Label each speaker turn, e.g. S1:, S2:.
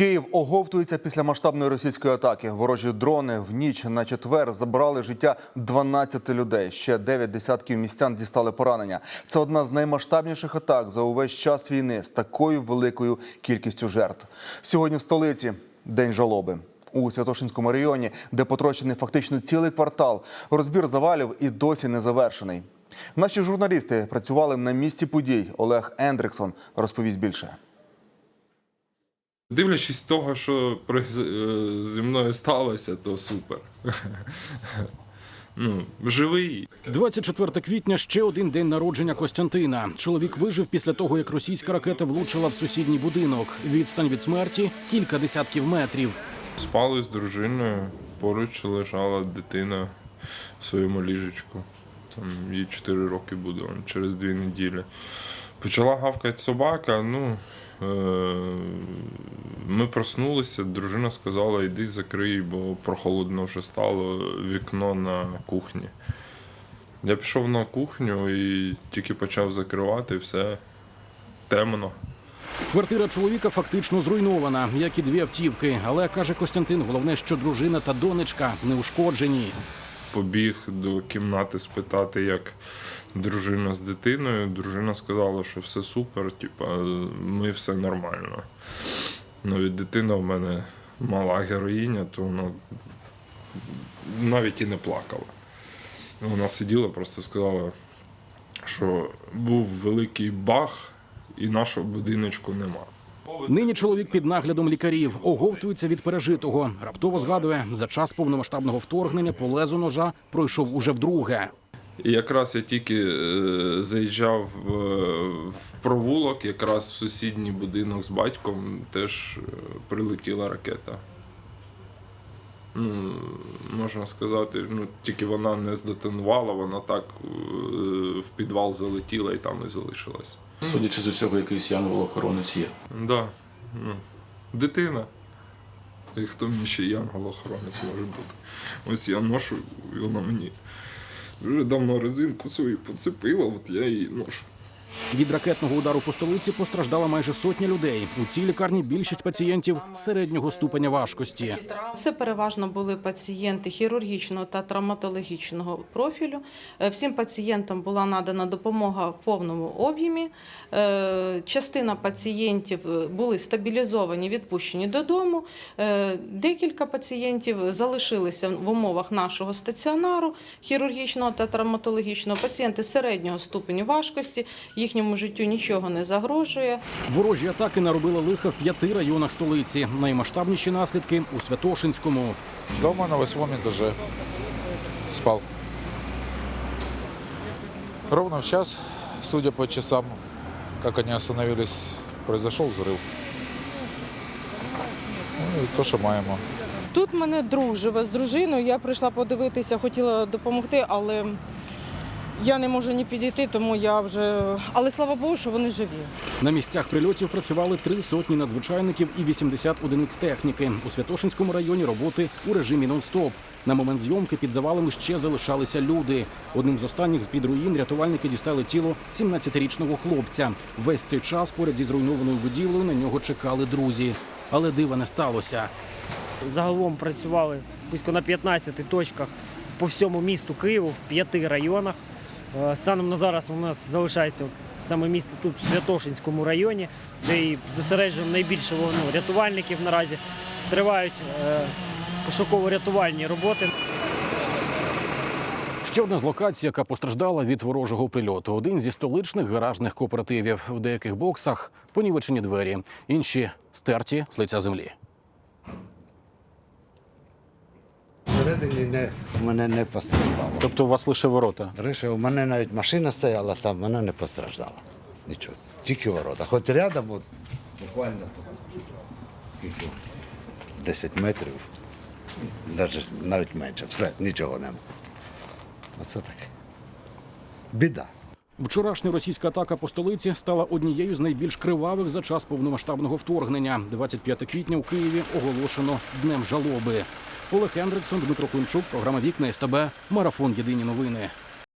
S1: Київ оговтується після масштабної російської атаки. Ворожі дрони в ніч на четвер забрали життя 12 людей. Ще 9 десятків містян дістали поранення. Це одна з наймасштабніших атак за увесь час війни з такою великою кількістю жертв. Сьогодні в столиці день жалоби. У Святошинському районі, де потрощений фактично цілий квартал, розбір завалів і досі не завершений. Наші журналісти працювали на місці подій. Олег Ендриксон розповість більше.
S2: Дивлячись того, що е, зі мною сталося, то супер. Ну, живий.
S3: 24 квітня ще один день народження Костянтина. Чоловік вижив після того, як російська ракета влучила в сусідній будинок. Відстань від смерті кілька десятків метрів.
S2: Спали з дружиною, поруч лежала дитина в своєму ліжечку. Там їй 4 роки буде через 2 неділі. Почала гавкати собака. Ну, е- ми проснулися, дружина сказала, йди закрий, бо прохолодно вже стало вікно на кухні. Я пішов на кухню і тільки почав закривати, все темно.
S3: Квартира чоловіка фактично зруйнована, як і дві автівки. Але каже Костянтин, головне, що дружина та донечка не ушкоджені.
S2: Побіг до кімнати спитати, як дружина з дитиною. Дружина сказала, що все супер, типа, ми все нормально. Навіть дитина в мене мала героїня, то вона навіть і не плакала. Вона сиділа, просто сказала, що був великий бах, і нашого будиночку нема.
S3: Нині чоловік під наглядом лікарів оговтується від пережитого. Раптово згадує, за час повномасштабного вторгнення по лезу ножа пройшов уже вдруге.
S2: Якраз я тільки е, заїжджав в, в провулок, якраз в сусідній будинок з батьком теж е, прилетіла ракета. Ну, можна сказати, ну, тільки вона не здетонувала, вона так е, підвал залетіла і там і залишилась.
S4: Судячи з усього, якийсь янгол-охоронець є.
S2: Да, ну, дитина. І хто мені ще янгол-охоронець може бути? Ось я ношу, і вона мені вже давно резинку свою поцепила, от я її ношу.
S3: Від ракетного удару по столиці постраждала майже сотня людей. У цій лікарні більшість пацієнтів середнього ступеня важкості.
S5: Це переважно були пацієнти хірургічного та травматологічного профілю. Е, Всім пацієнтам була надана допомога в повному об'ємі. Е, Частина пацієнтів е, були стабілізовані, відпущені додому. Декілька пацієнтів залишилися в умовах нашого стаціонару хірургічного та травматологічного. Пацієнти середнього ступеню важкості, їхньому життю нічого не загрожує.
S3: Ворожі атаки наробили лиха в п'яти районах столиці. Наймасштабніші наслідки у Святошинському.
S6: Дома на восьмом этаже спал. Ровно в час, судя по часам, как они остановились, произошел взрыв. Ну і то, що маємо.
S7: Тут мене друг живе з дружиною. Я прийшла подивитися, хотіла допомогти, але я не можу ні підійти, тому я вже. Але слава Богу, що вони живі.
S3: На місцях прильотів працювали три сотні надзвичайників і 80 одиниць техніки. У Святошинському районі роботи у режимі нон-стоп. На момент зйомки під завалами ще залишалися люди. Одним з останніх з-під руїн рятувальники дістали тіло 17-річного хлопця. Весь цей час поряд зі зруйнованою будівлею на нього чекали друзі. Але дива не сталося.
S8: Загалом працювали близько на 15 точках по всьому місту Києву, в п'яти районах. Е, Станом на зараз у нас залишається саме місце тут, в Святошинському районі, де і зосереджено найбільше ну, рятувальників наразі. Тривають е, пошуково-рятувальні роботи.
S3: Ще одна з локацій, яка постраждала від ворожого прильоту. Один зі столичних гаражних кооперативів. В деяких боксах понівечені двері, інші стерті з лиця землі.
S9: Всередині не, мене не постраждало.
S3: Тобто у вас лише ворота.
S9: Лише у мене навіть машина стояла там, мене не постраждала. Нічого. Тільки ворота. Хоч рядом, от, буквально скільки? 10 метрів, навіть, навіть менше. Все, нічого нема. Оце таке. Біда.
S3: Вчорашня російська атака по столиці стала однією з найбільш кривавих за час повномасштабного вторгнення. 25 квітня у Києві оголошено днем жалоби. Олег Ендриксон, Дмитро Клинчук, програма Вікна СТБ, Марафон Єдині новини.